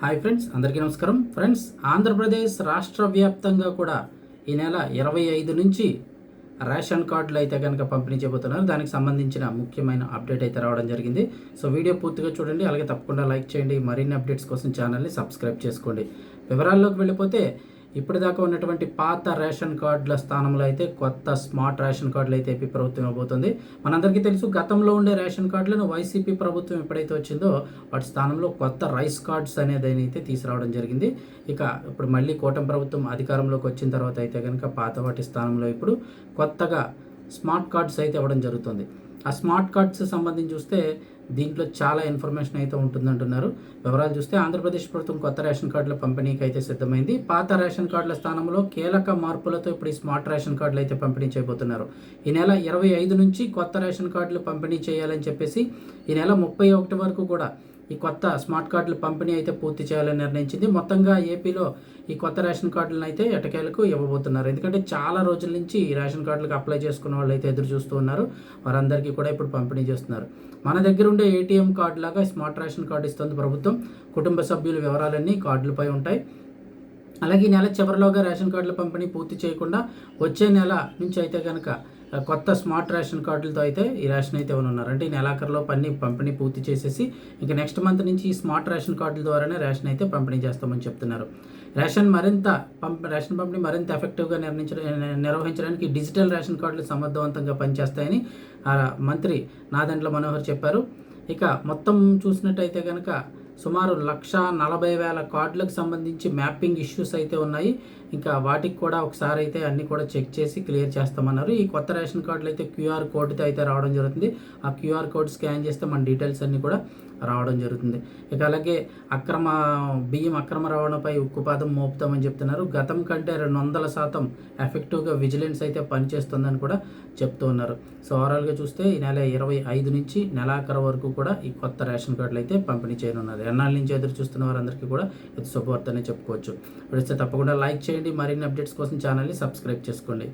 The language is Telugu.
హాయ్ ఫ్రెండ్స్ అందరికీ నమస్కారం. ఫ్రెండ్స్ ఆంధ్రప్రదేశ్ రాష్ట్ర వ్యాప్తంగా కూడా ఈ నెల ఇరవై ఐదు నుంచి రేషన్ కార్డులు అయితే కనుక పంపిణీ చేయబోతున్నారు. దానికి సంబంధించిన ముఖ్యమైన అప్డేట్ అయితే రావడం జరిగింది. సో వీడియో పూర్తిగా చూడండి అలాగే తప్పకుండా లైక్ చేయండి. మరిన్ని అప్డేట్స్ కోసం ఛానల్ని సబ్స్క్రైబ్ చేసుకోండి. వివరాల్లోకి వెళ్ళిపోతే ఇప్పటిదాకా ఉన్నటువంటి పాత రేషన్ కార్డుల స్థానంలో అయితే కొత్త స్మార్ట్ రేషన్ కార్డులు అయితే ఏపీ ప్రభుత్వం ఇవ్వబోతుంది. మనందరికీ తెలుసు గతంలో ఉండే రేషన్ కార్డులను వైసీపీ ప్రభుత్వం ఎప్పుడైతే వచ్చిందో వాటి స్థానంలో కొత్త రైస్ కార్డ్స్ అనేది అయితే తీసుకురావడం జరిగింది. ఇక ఇప్పుడు మళ్ళీ కూటమి ప్రభుత్వం అధికారంలోకి వచ్చిన తర్వాత అయితే కనుక పాత వాటి స్థానంలో ఇప్పుడు కొత్తగా స్మార్ట్ కార్డ్స్ అయితే ఇవ్వడం జరుగుతుంది. ఆ స్మార్ట్ కార్డ్స్ సంబంధించి చూస్తే దీంట్లో చాలా ఇన్ఫర్మేషన్ అయితే ఉంటుందంటున్నారు. వివరాలు చూస్తే ఆంధ్రప్రదేశ్ ప్రభుత్వం కొత్త రేషన్ కార్డుల పంపిణీకి అయితే సిద్ధమైంది. పాత రేషన్ కార్డుల స్థానంలో కీలక మార్పులతో ఇప్పుడు ఈ స్మార్ట్ రేషన్ కార్డులు అయితే పంపిణీ చేయబోతున్నారు. ఈ నెల ఇరవై ఐదు నుంచి కొత్త రేషన్ కార్డులు పంపిణీ చేయాలని చెప్పేసి ఈ నెల ముప్పై ఒకటి వరకు కూడా ఈ కొత్త స్మార్ట్ కార్డుల పంపిణీ అయితే పూర్తి చేయాలని నిర్ణయించింది. మొత్తంగా ఏపీలో ఈ కొత్త రేషన్ కార్డులను అయితే ఎటకేలకు ఇవ్వబోతున్నారు. ఎందుకంటే చాలా రోజుల నుంచి ఈ రేషన్ కార్డులకు అప్లై చేసుకున్న వాళ్ళు అయితే ఎదురు చూస్తూ ఉన్నారు. వారందరికీ కూడా ఇప్పుడు పంపిణీ చేస్తున్నారు. మన దగ్గర ఉండే ఏటీఎం కార్డు లాగా స్మార్ట్ రేషన్ కార్డు ఇస్తుంది ప్రభుత్వం. కుటుంబ సభ్యుల వివరాలన్నీ కార్డులపై ఉంటాయి. అలాగే ఈ నెల చివరిలోగా రేషన్ కార్డుల పంపిణీ పూర్తి చేయకుండా వచ్చే నెల నుంచి అయితే కనుక కొత్త స్మార్ట్ రేషన్ కార్డులతో అయితే ఈ రేషన్ అయితే ఉన్నారు? అంటే ఈ నెలాఖరులో పని పంపిణీ పూర్తి చేసేసి ఇంకా నెక్స్ట్ మంత్ నుంచి ఈ స్మార్ట్ రేషన్ కార్డుల ద్వారానే రేషన్ అయితే పంపిణీ చేస్తామని చెప్తున్నారు. రేషన్ మరింత పంప రేషన్ పంపిణీ మరింత ఎఫెక్టివ్గా నిర్ణయించ నిర్వహించడానికి డిజిటల్ రేషన్ కార్డులు సమర్థవంతంగా పనిచేస్తాయని మంత్రి నాదెండ్ల మనోహర్ చెప్పారు. ఇక మొత్తం చూసినట్టయితే కనుక సుమారు లక్ష నలభై వేల కార్డులకు సంబంధించి మ్యాపింగ్ ఇష్యూస్ అయితే ఉన్నాయి. ఇంకా వాటికి కూడా ఒకసారి అయితే అన్ని కూడా చెక్ చేసి క్లియర్ చేస్తామన్నారు. ఈ కొత్త రేషన్ కార్డులు అయితే క్యూఆర్ కోడ్తో అయితే రావడం జరుగుతుంది. ఆ క్యూఆర్ కోడ్ స్కాన్ చేస్తే మన డీటెయిల్స్ అన్నీ కూడా రావడం జరుగుతుంది. ఇక అలాగే అక్రమ బియ్యం అక్రమ రవాణాపై ఉక్కుపాదం మోపుతామని చెప్తున్నారు. గతం కంటే రెండు వందల శాతం ఎఫెక్టివ్గా విజిలెన్స్ అయితే పనిచేస్తుందని కూడా చెప్తూ ఉన్నారు. సో ఓవరాల్గా చూస్తే ఈ నెల ఇరవై ఐదు నుంచి నెలాఖరు వరకు కూడా ఈ కొత్త రేషన్ కార్డులు అయితే పంపిణీ చేయనున్నది ఎన్నాళ్ళ నుంచి ఎదురు చూస్తున్న వారందరికీ కూడా ఇది శుభవార్తనే చెప్పుకోవచ్చు. ఇప్పుడు తప్పకుండా లైక్ చేయండి. మరిన్ని అప్డేట్స్ కోసం ఛానల్ని సబ్స్క్రైబ్ చేసుకోండి.